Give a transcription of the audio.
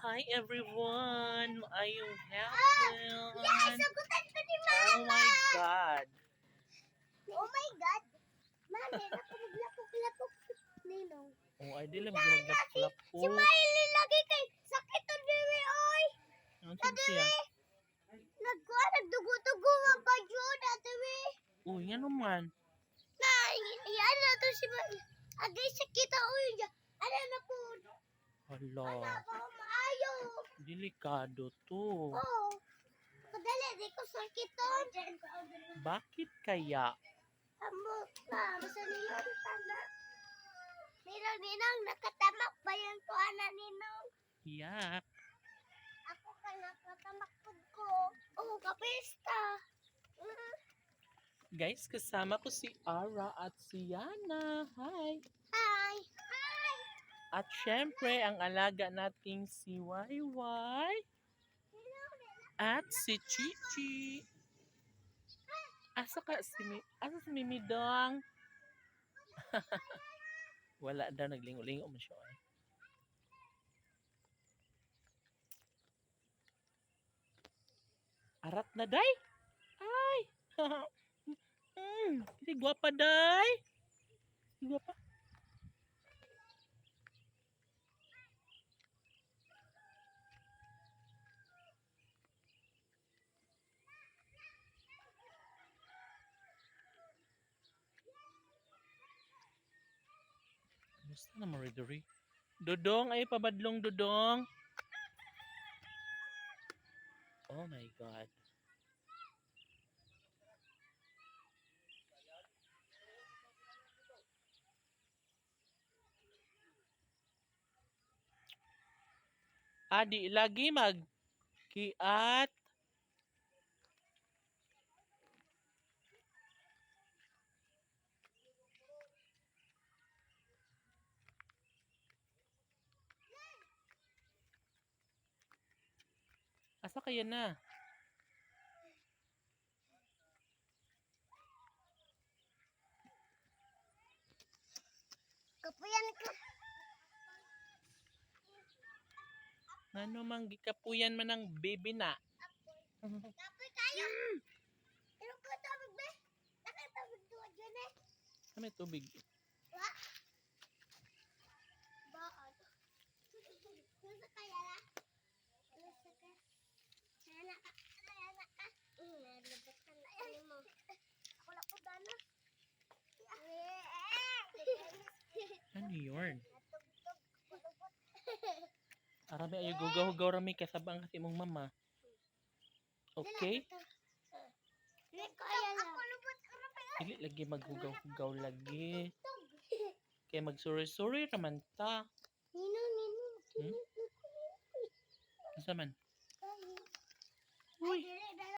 Hi everyone! Ayong hapon! Yes, sagutan ko ni Oh Mama! my God! Oh my God! Mami, nakumaglapok-lapok ninong. Oh, ay di lang po. Si Miley lagi kay sakit to diri oy. Ano siya? Nagkuha, nagdugo-dugo nga pa yun, ate we. Oh, yan naman. Na, yan na to si Miley. Agay sakit oy. Ano na po? Ano Hala, po, maayo. Delikado to. Oh. Kadali, di ko sakit to. Bakit kaya? Amo, na, basta ninong tanda. Ninong, ninong, nakatamak ba yung tuana ninong? Yak. Ako ka nakatamak po ko. Oh, kapista. Mm. Guys, kasama ko si Ara at si Yana. Hi! Hi. At syempre, ang alaga nating si Wayway at si Chichi. Asa ka si Mi Asa si Mimidong? Wala daw naglingo-lingo mo siya. eh. Arat na day. Ay. mm, si gwapa day. Gwapa. Gusto na maridori. Dodong, ay pabadlong dodong. Oh my God. Adi, lagi mag kiat. Asa kaya na? Kapuyan ko. Ano mang gikapuyan man ng baby na? Kapoy kayo. Pero ko tabig be. Nakatabig doon dyan eh. Sa may tubig. Wa. Baon. Nasa kaya na? Nasa ka? Nana ka? Nana ka? Nalabatan na yan mo. Ako lang po dana. Ano yun? Natugtog. Kulubot. Arami ayo gugaw-gugaw rami kasabang kasi mong mama. Okay? Dili lagi maghugaw-hugaw lagi. Kaya magsuri-suri naman ta. Nino, nino. Hmm? Asa man?